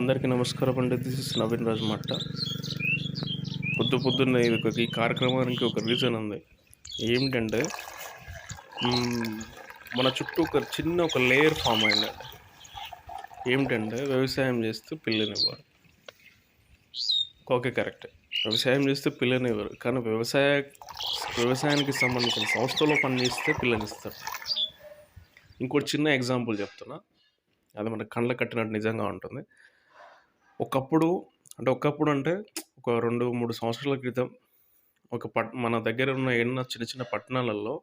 అందరికీ నమస్కారం అండి. దిస్ ఇస్ నవీన్ రాజ్ మట్ట పొద్దు పొద్దున్న ఇది ఒక ఈ కార్యక్రమానికి ఒక రీజన్ ఉంది. ఏమిటంటే మన చుట్టూ ఒక చిన్న ఒక లేయర్ ఫామ్ అయిందండి ఏమిటంటే వ్యవసాయం చేస్తూ పిల్లనివ్వరు. ఓకే కరెక్ట్ వ్యవసాయం చేస్తే పిల్లనివ్వరు. కానీ వ్యవసాయ వ్యవసాయానికి సంబంధించిన సంస్థలో పనిచేస్తే పిల్లనిస్తారు. ఇంకోటి చిన్న ఎగ్జాంపుల్ చెప్తున్నా. అది మన కళ్ళ కట్టినట్టు నిజంగా ఉంటుంది. ఒకప్పుడు అంటే ఒకప్పుడు అంటే ఒక రెండు మూడు సంవత్సరాల క్రితం ఒక పట్ మన దగ్గర ఉన్న ఎన్నో చిన్న చిన్న పట్టణాలలో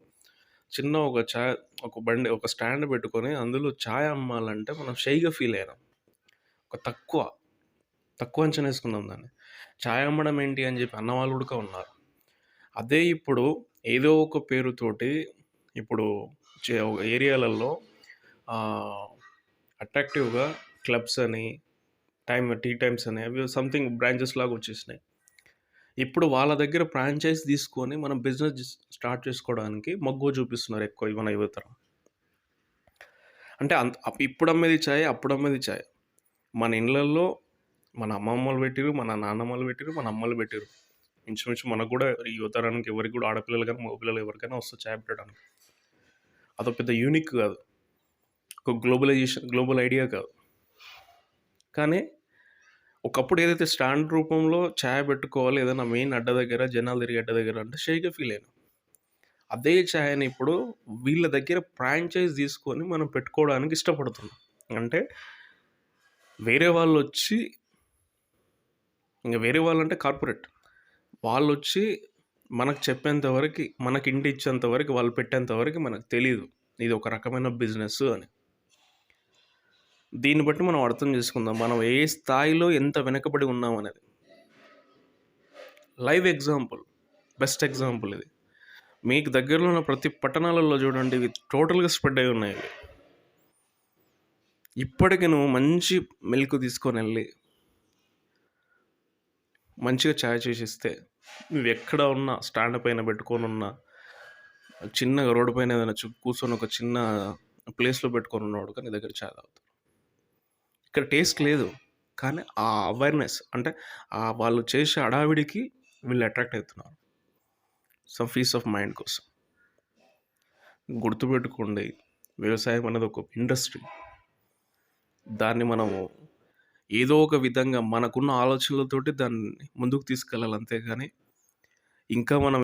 చిన్న ఒక ఛాయ్ ఒక బండి ఒక స్టాండ్ పెట్టుకొని అందులో ఛాయ్ అమ్మాలంటే మనం షైగా ఫీల్ అయినాం ఒక తక్కువ తక్కువ అంచనా వేసుకున్నాం దాన్ని. ఛాయ్ అమ్మడం ఏంటి అని చెప్పి అన్నవాళ్ళు కూడా ఉన్నారు. అదే ఇప్పుడు ఏదో ఒక పేరుతోటి ఇప్పుడు చే- ఒక ఏరియాలలో అట్రాక్టివ్గా క్లబ్స్ అని టైమ్ టీ టైమ్స్ అని అవి సంథింగ్ బ్రాంచెస్ లాగా వచ్చేసినాయి. ఇప్పుడు వాళ్ళ దగ్గర ఫ్రాంచైజ్ తీసుకొని మనం బిజినెస్ స్టార్ట్ చేసుకోవడానికి మగ్గు చూపిస్తున్నారు ఎక్కువ మన యువతరం అంటే అంత ఇప్పుడు అమ్మేది చాయ్ అప్పుడు అమ్మేది చాయ్. మన ఇళ్ళల్లో మన అమ్మమ్మలు పెట్టిరు మన నాన్నమ్మలు పెట్టిరు మన అమ్మలు పెట్టిరు ఇంచుమించు మనకు కూడా ఈ యువతరానికి ఎవరికి కూడా ఆడపిల్లలు కానీ మగపిల్లలు ఎవరికైనా వస్తుంది చాయ్ పెట్టడానికి. అదొక పెద్ద యూనిక్ కాదు. ఒక గ్లోబలైజేషన్ గ్లోబల్ ఐడియా కాదు. కానీ ఒకప్పుడు ఏదైతే స్టాండ్ రూపంలో ఛాయ్ పెట్టుకోవాలి ఏదైనా మెయిన్ అడ్డ దగ్గర జనాలు తిరిగి అడ్డ దగ్గర అంటే షేక్గా ఫీల్ అయినా. అదే ఛాయ్ని ఇప్పుడు వీళ్ళ దగ్గర ఫ్రాంచైజ్ తీసుకొని మనం పెట్టుకోవడానికి ఇష్టపడుతున్నాం. అంటే వేరే వాళ్ళు వచ్చి ఇంకా వేరే వాళ్ళు అంటే కార్పొరేట్. వాళ్ళు వచ్చి మనకు చెప్పేంత వరకు మనకి ఇంటి ఇచ్చేంత వరకు వాళ్ళు పెట్టేంత వరకు మనకు తెలియదు ఇది ఒక రకమైన బిజినెస్ అని. దీన్ని బట్టి మనం అర్థం చేసుకుందాం. మనం ఏ స్థాయిలో ఎంత వెనకబడి ఉన్నాం అనేది. లైవ్ ఎగ్జాంపుల్ బెస్ట్ ఎగ్జాంపుల్ ఇది. మీకు దగ్గరలో ఉన్న ప్రతి పట్టణాలలో చూడండి ఇవి టోటల్గా స్ప్రెడ్ అయి ఉన్నాయి ఇప్పటికి నువ్వు మంచి మిల్క్ తీసుకొని వెళ్ళి మంచిగా ఛాయ్ చేసిస్తే నువ్వు ఎక్కడ ఉన్నా స్టాండ్ పైన పెట్టుకొని ఉన్నా చిన్నగా రోడ్డు పైన ఏదైనా కూర్చొని ఒక చిన్న ప్లేస్లో పెట్టుకొని ఉన్నాడు కానీ దగ్గర ఛాయ్ తాగుతాడు ఇక్కడ టేస్ట్ లేదు. కానీ ఆ అవేర్నెస్ అంటే ఆ వాళ్ళు చేసే అడావిడికి వీళ్ళు అట్రాక్ట్ అవుతున్నారు. సమ్ పీస్ ఆఫ్ మైండ్ కోసం. గుర్తుపెట్టుకోండి వ్యవసాయం అనేది ఒక ఇండస్ట్రీ. దాన్ని మనము ఏదో ఒక విధంగా మనకున్న ఆలోచనలతోటి దాన్ని ముందుకు తీసుకెళ్ళాలి అంతేగాని ఇంకా మనం